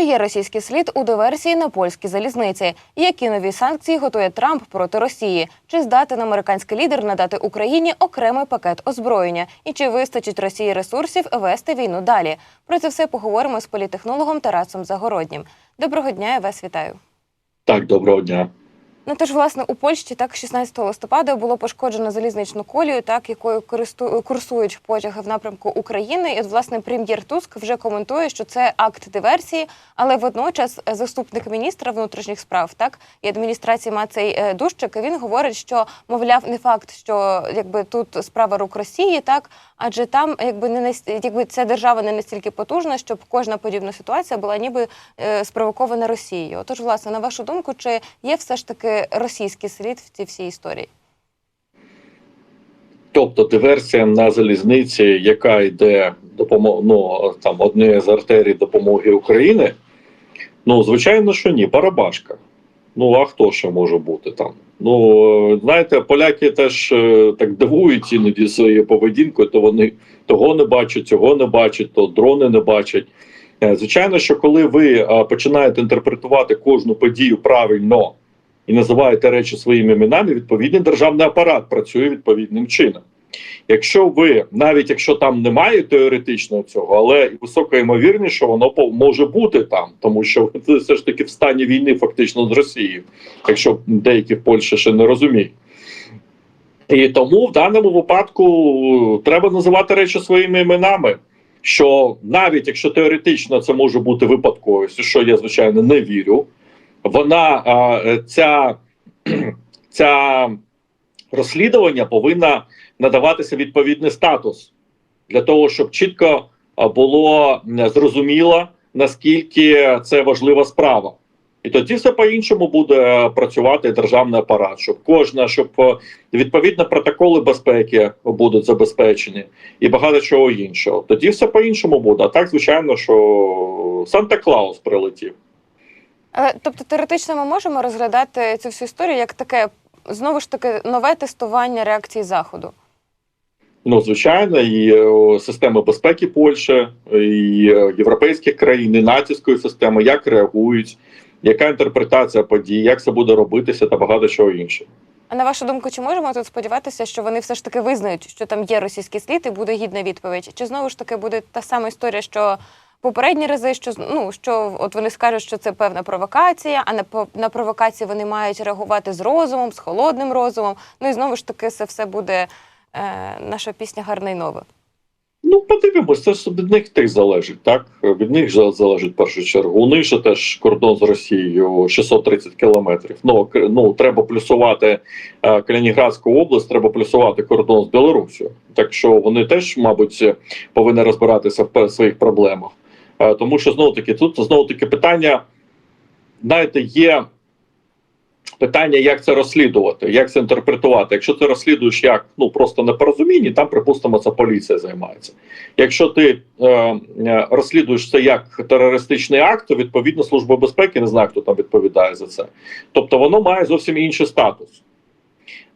Є російський слід у диверсії на польській залізниці? Які нові санкції готує Трамп проти Росії? Чи здатен американський лідер надати Україні окремий пакет озброєння? І чи вистачить Росії ресурсів вести війну далі? Про це все поговоримо з політехнологом Тарасом Загороднім. Доброго дня, я вас вітаю. Так, доброго дня. Ну тож, власне, у Польщі так 16 листопада було пошкоджено залізничну колію, так якою користу... курсують потяги в напрямку України. І от власне прем'єр Туск вже коментує, що це акт диверсії, але водночас заступник міністра внутрішніх справ так і адміністрації Мацей е, Дущик він говорить, що мовляв, не факт, що якби тут справа рук Росії, так адже там, якби не нас- якби ця держава не настільки потужна, щоб кожна подібна ситуація була ніби е, спровокована Росією. Отож, власне, на вашу думку, чи є все ж таки російський слід в цій всій історії? Тобто диверсія на залізниці, яка йде допомог, ну, там однієї з артерій допомоги України. Ну, звичайно, що ні, Барабашка. Ну, а хто ще може бути там? Ну, знаєте, поляки теж е, так дивують іноді своєю поведінкою, то вони того не бачать, цього не бачать, то дрони не бачать. Е, Звичайно, що коли ви е, починаєте інтерпретувати кожну подію правильно і називаєте речі своїми іменами, відповідний державний апарат працює відповідним чином. Якщо ви, навіть якщо там немає теоретично цього, але ймовірність, що воно може бути там, тому що ви все ж таки в стані війни фактично з Росією, якщо деякі в Польщі ще не розуміють. І тому в даному випадку треба називати речі своїми іменами. Що навіть якщо теоретично це може бути випадковістю, що я звичайно не вірю, вона е, ця, ця розслідування повинна надаватися відповідний статус для того, щоб чітко було зрозуміло, наскільки це важлива справа. І тоді все по-іншому буде е, працювати державний апарат, щоб кожна, щоб е, відповідно протоколи безпеки будуть забезпечені і багато чого іншого. Тоді все по-іншому буде. А так, звичайно, що Санта Клаус прилетів. Але тобто теоретично ми можемо розглядати цю всю історію як таке знову ж таки нове тестування реакції заходу. Ну, звичайно, і е, системи безпеки Польщі, і е, європейських країн, і натівської системи, як реагують, яка інтерпретація подій, як це буде робитися, та багато чого іншого. А на вашу думку, чи можемо тут сподіватися, що вони все ж таки визнають, що там є російський слід і буде гідна відповідь? Чи знову ж таки буде та сама історія, що попередні рази, що ну що от вони скажуть, що це певна провокація, а на на провокації вони мають реагувати з розумом, з холодним розумом. Ну і знову ж таки, це все буде е, наша пісня гарна й нова. Ну, подивимось, це ж від них теж залежить, так? Від них залежить в першу чергу. У них же теж кордон з Росією 630 кілометрів. Ну, ну треба плюсувати е, Калінінградську область, треба плюсувати кордон з Білорусією. Так що вони теж, мабуть, повинні розбиратися в своїх проблемах. Е, тому що знову таки тут знову таки питання, знаєте, є. Питання, як це розслідувати, як це інтерпретувати. Якщо ти розслідуєш як ну просто непорозуміння, там, припустимо, це поліція займається. Якщо ти е, е, розслідуєш це як терористичний акт, то відповідно служба безпеки не знаю, хто там відповідає за це. Тобто воно має зовсім інший статус.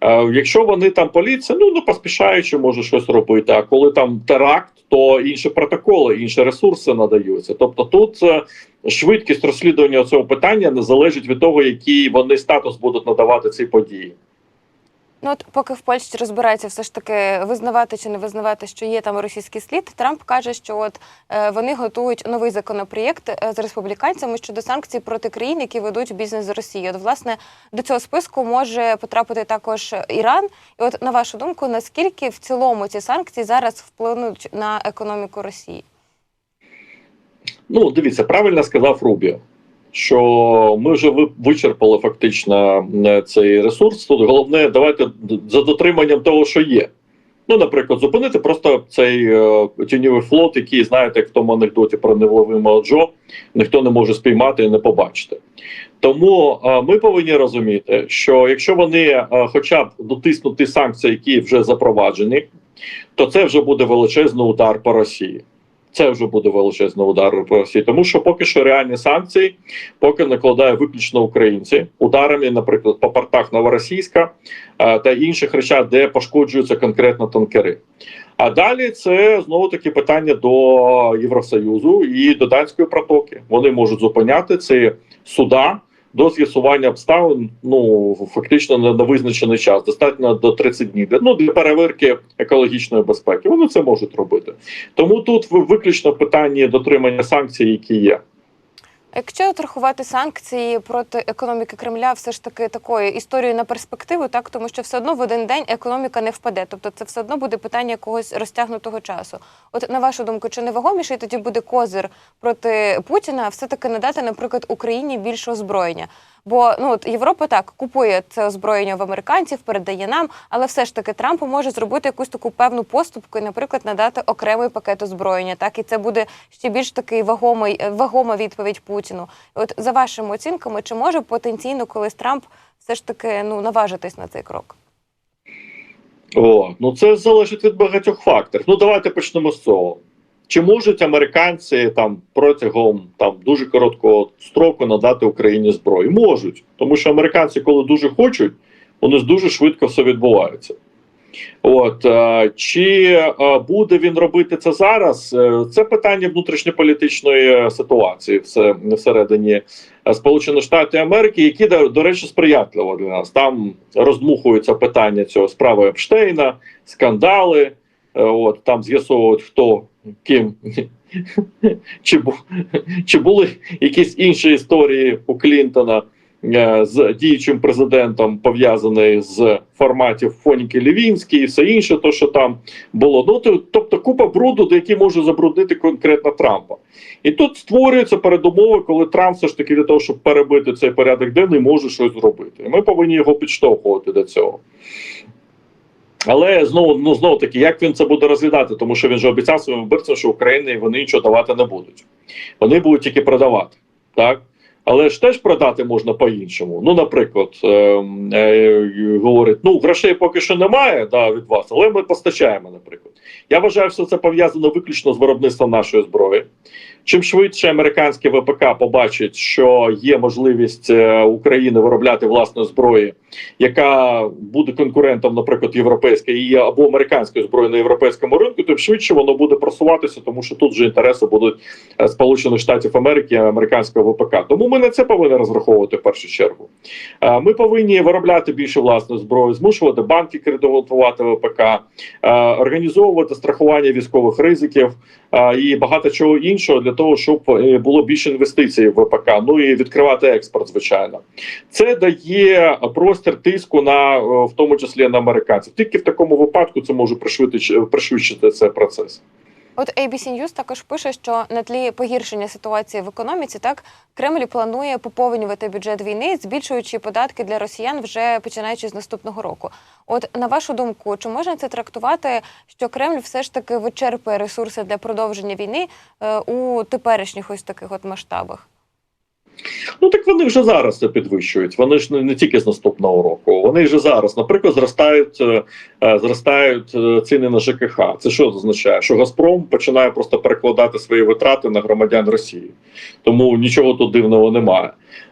Е, якщо вони там поліція, ну не поспішаючи може щось робити. А коли там теракт, то інші протоколи, інші ресурси надаються. Тобто тут е, швидкість розслідування цього питання не залежить від того, який вони статус будуть надавати цій події. Ну от поки в Польщі розбирається все ж таки визнавати чи не визнавати, що є там російський слід, Трамп каже, що от е, вони готують новий законопроєкт е, з республіканцями щодо санкцій проти країн, які ведуть бізнес з Росією. От власне до цього списку може потрапити також Іран. І от на вашу думку, наскільки в цілому ці санкції зараз вплинуть на економіку Росії? Ну, дивіться, правильно сказав Рубіо, що ми вже вичерпали фактично е, цей ресурс. Тут головне, давайте за дотриманням того, що є. Ну, наприклад, зупинити просто цей е, тіньовий флот, який, знаєте, як в тому анекдоті про невловимого Джо, ніхто не може спіймати і не побачити. Тому е, ми повинні розуміти, що якщо вони е, хоча б дотиснуть ті санкції, які вже запроваджені, то це вже буде величезний удар по Росії. Це вже буде величезний удар по Росії, тому що поки що реальні санкції, поки накладає виключно українці ударами, наприклад, по портах Новоросійська е, та інших речах, де пошкоджуються конкретно танкери. А далі це знову таки питання до Євросоюзу і до данської протоки. Вони можуть зупиняти ці суда до з'ясування обставин. Ну фактично на, на визначений час, достатньо до 30 днів. Ну для перевірки екологічної безпеки. Вони це можуть робити. Тому тут ви- виключно питання дотримання санкцій, які є. Якщо отрахувати санкції проти економіки Кремля, все ж таки такою історією на перспективу, так тому що все одно в один день економіка не впаде. Тобто це все одно буде питання якогось розтягнутого часу. От на вашу думку, чи не вагоміший тоді буде козир проти Путіна, все таки надати, наприклад, Україні більше озброєння? Бо ну от Європа так купує це озброєння в американців, передає нам, але все ж таки Трамп може зробити якусь таку певну поступку і, наприклад, надати окремий пакет озброєння. Так і це буде ще більш такий вагомий е, вагома відповідь Путіну. От за вашими оцінками, чи може потенційно колись Трамп все ж таки ну наважитись на цей крок? О, ну це залежить від багатьох факторів. Ну давайте почнемо з цього. Чи можуть американці там протягом там дуже короткого строку надати Україні зброю? Можуть, тому що американці, коли дуже хочуть, вони дуже швидко все відбувається. От е, чи е, буде він робити це зараз? Е, Це питання внутрішньополітичної ситуації все- всередині Сполучених Штатів Америки, які до речі сприятливо для нас. Там роздмухуються питання цього справи Епштейна, скандали. Е, От там з'ясовують хто ким чи, чи були якісь інші історії у Клінтона е, з діючим президентом пов'язаний з форматів Фоніки Лівінський і все інше, то що там було. Ну то- тобто купа бруду, до який може забруднити конкретно Трампа. І тут створюються передумови, коли Трамп все ж таки для того, щоб перебити цей порядок денний, може щось зробити. І ми повинні його підштовхувати до цього. Але знову ну знову таки, як він це буде розглядати, тому що він же обіцяв своїм виборцям, що Україні вони нічого давати не будуть. Вони будуть тільки продавати. Так? Але ж теж продати можна по-іншому. Ну, наприклад, е, е, говорить: ну, грошей поки що немає да, від вас, але ми постачаємо, наприклад. Я вважаю, що це пов'язано виключно з виробництвом нашої зброї. Чим швидше американське ВПК побачить, що є можливість е, України виробляти власної зброї, яка буде конкурентом, наприклад, європейської або американської зброї на європейському ринку, тим швидше воно буде просуватися, тому що тут же інтереси будуть е, Сполучених Штатів Америки американського ВПК. Тому ми на це повинні розраховувати в першу чергу. Е, Ми повинні виробляти більше власної зброї, змушувати банки кредитувати ВПК, е, організовувати страхування військових ризиків і багато чого іншого для того, щоб було більше інвестицій в ВПК. Ну і відкривати експорт, звичайно. Це дає простір тиску на е, в тому числі на американців. Тільки в такому випадку це може пришвидшити, пришвидшити цей процес. От ABC News також пише, що на тлі погіршення ситуації в економіці, так Кремль планує поповнювати бюджет війни, збільшуючи податки для росіян вже починаючи з наступного року. От на вашу думку, чи можна це трактувати, що Кремль все ж таки вичерпує ресурси для продовження війни е, у теперішніх ось таких от масштабах? Ну так вони вже зараз це підвищують. Вони ж не, тільки з наступного року. Вони вже зараз, наприклад, зростають е, е, зростають е, ціни на ЖКХ. Це що означає? Що Газпром починає просто перекладати свої витрати на громадян Росії, тому нічого тут дивного немає.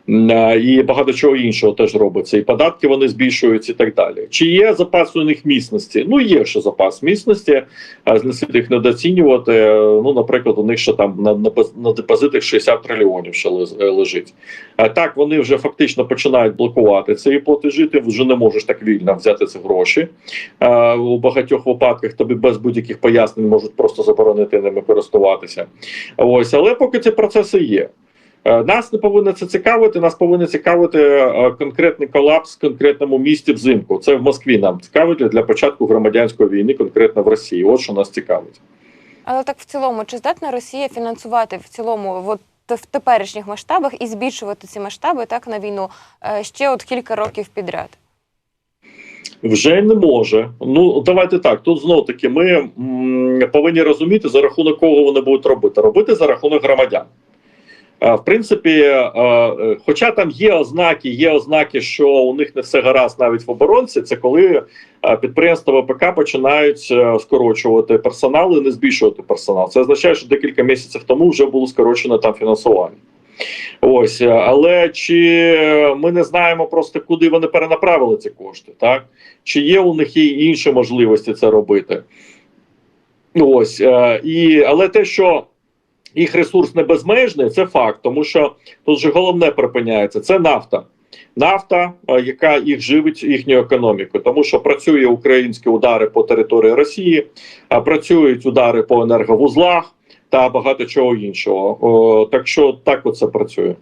Е, І багато чого іншого теж робиться. І податки вони збільшуються і так далі. Чи є запас у них міцності? Ну є ще запас міцності, а не слід їх недооцінювати. Е, Ну, наприклад, у них ще там на, на, депозитах 60 трильйонів ще е, лежить. Так вони вже фактично починають блокувати ці платежі. Ти вже не можеш так вільно взяти ці гроші. Е, У багатьох випадках тобі без будь-яких пояснень можуть просто заборонити ними користуватися. Ось, але поки ці процеси є. Е, Нас не повинно це цікавити. Нас повинен цікавити е, конкретний колапс в конкретному місті взимку. Це в Москві нам цікавить для початку громадянської війни, конкретно в Росії. От що нас цікавить. Але так в цілому, чи здатна Росія фінансувати в цілому от, в теперішніх масштабах і збільшувати ці масштаби так на війну е, ще от кілька років підряд? Вже не може. Ну давайте так. Тут знов таки ми м, повинні розуміти, за рахунок кого вони будуть робити. Робити за рахунок громадян. Е, В принципі, е, е, хоча там є ознаки, є ознаки, що у них не все гаразд навіть в оборонці, це коли підприємства ВПК починають скорочувати персонал і не збільшувати персонал. Це означає, що декілька місяців тому вже було скорочено там фінансування. Ось, але чи ми не знаємо просто, куди вони перенаправили ці кошти, так? Чи є у них і інші можливості це робити? Ось і але те, що їх ресурс не безмежний, це факт, тому що тут же головне припиняється це нафта. Нафта, е, яка їх живить їхню економіку, тому що працює українські удари по території Росії, а працюють удари по енерговузлах та багато чого іншого. Так що так оце працює.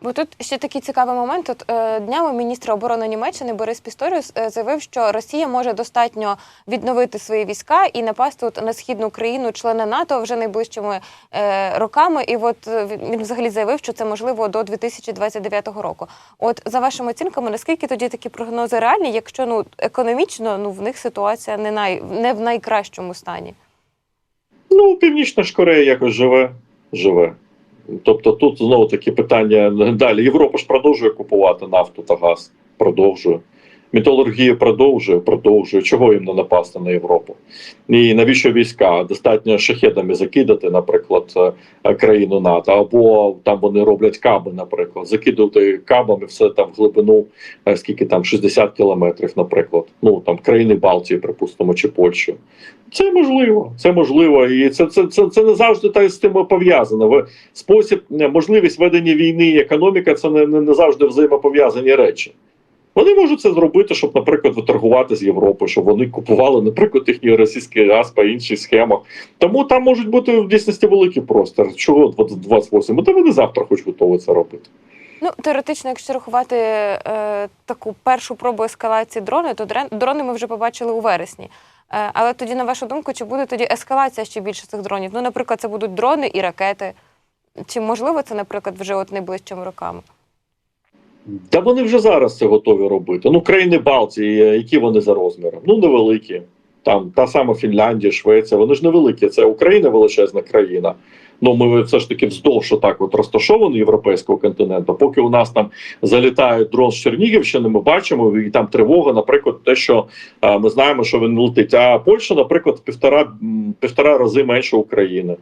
Бо тут ще такий цікавий момент. От е, днями міністр оборони Німеччини Борис Пісторіус е, заявив, що Росія може достатньо відновити свої війська і напасти от на східну Україну, члени НАТО вже найближчими е, роками. І от він взагалі заявив, що це можливо до 2029 року. От за вашими оцінками, наскільки тоді такі прогнози реальні, якщо ну економічно ну в них ситуація не най не в найкращому стані? Ну, Північна ж Корея якось живе, живе. Тобто тут знову таки питання далі. Європа ж продовжує купувати нафту та газ. Продовжує. Металургія продовжує, продовжує. Чого їм не напасти на Європу? І навіщо війська? Достатньо шахедами закидати, наприклад, е, країну НАТО, або там вони роблять каби, наприклад, закидувати кабами все там в глибину, е, скільки там 60 кілометрів, наприклад. Ну там країни Балтії, припустимо, чи Польщу. Це можливо, це можливо, і це, це, це, це не завжди та з тим пов'язано. Спосіб, е, можливість ведення війни і економіка це не, не, не завжди взаємопов'язані речі. Вони можуть це зробити, щоб, наприклад, виторгувати з Європи, щоб вони купували, наприклад, їхній російський газ по інших схемах. Тому там можуть бути в дійсності великий простір. Чого 28? Бо то вони завтра хоч готові це робити. Ну, теоретично, якщо рахувати е, таку першу пробу ескалації дрони, то дрони ми вже побачили у вересні. Е, але тоді, на вашу думку, чи буде тоді ескалація ще більше цих дронів? Ну, наприклад, це будуть дрони і ракети. Чи можливо це, наприклад, вже от найближчими роками? Та вони вже зараз це готові робити. Ну, країни Балтії, е, які вони за розміром? Ну, невеликі. Там та сама Фінляндія, Швеція, вони ж невеликі. Це Україна величезна країна. Ну, ми все ж таки вздовж так от розташовані європейського континенту. Поки у нас там залітає дрон з Чернігівщини, ми бачимо, і там тривога, наприклад, те, що е, ми знаємо, що він летить. А Польща, наприклад, півтора, півтора рази менше України.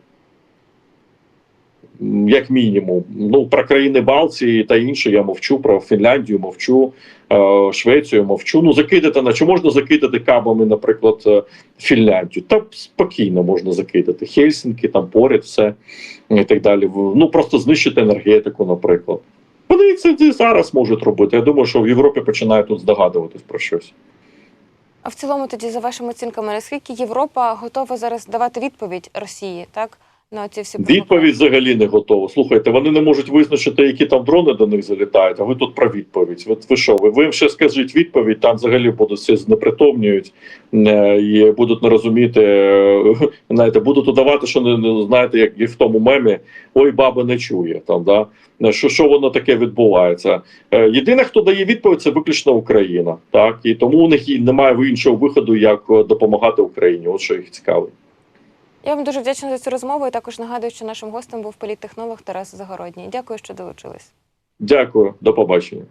Як мінімум, ну про країни Балтії та інше я мовчу, про Фінляндію мовчу, е, Швецію мовчу. Ну закидати на чи можна закидати кабами, наприклад, е, Фінляндію? Та спокійно можна закидати. Хельсінки, там поряд, все і так далі. Ну просто знищити енергетику, наприклад. Вони це зараз можуть робити. Я думаю, що в Європі починають тут здогадуватись про щось. А в цілому, тоді, за вашими оцінками, наскільки Європа готова зараз давати відповідь Росії, так? На ці всі? Відповідь взагалі не готова. Слухайте, вони не можуть визначити, які там дрони до них залітають. А ви тут про відповідь. Ви, ви що? Ви, ви їм ще скажіть відповідь, там взагалі будуть всі знепритомнюють е, і будуть не розуміти. е, Знаєте, будуть удавати, що не, не знаєте, як і в тому мемі ой, баба не чує там. Да що, що воно таке відбувається? Е, Єдине, хто дає відповідь, це виключно Україна. Так і тому у них і немає іншого виходу, як е, допомагати Україні. От що їх цікавить. Я вам дуже вдячна за цю розмову і також нагадую, що нашим гостем був політтехнолог Тарас Загородній. Дякую, що долучились. Дякую, до побачення.